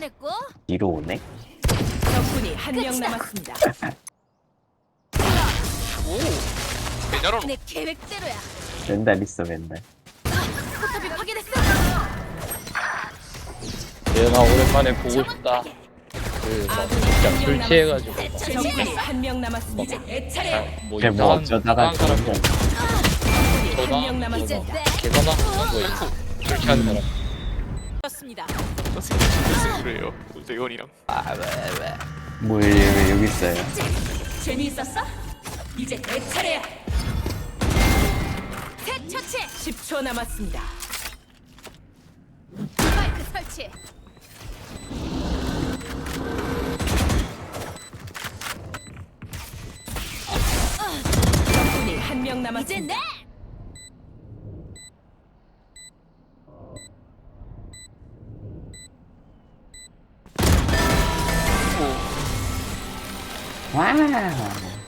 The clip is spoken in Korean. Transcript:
됐고. 뒤로 오네? 적군이 한 명 끝이다. 남았습니다. 오. 개잘하노. 내 계획대로야. 맨날 있어 맨날 포탑이 파괴됐어. 얘나 오랜만에 보고 싶다. 정확하게. 그막 진짜 술 취해가지고 막 적군이 한 명 남았습니다. 아, 뭐 그냥 뭐 이상한 어쩌다가 이상한 사람 그런 한명 저나 남았습니다. 내 계산아 뭐술 취한 사람 습니다 무슨 그래요. 대현이랑. 뭐 왜, 왜 여기 있어요? 재미있었어? 이제 내 차례야. 새 처치. 10초 남았습니다. 스파이크 설치. 적군이 한 명 이제 남았습니다. 내. Wow.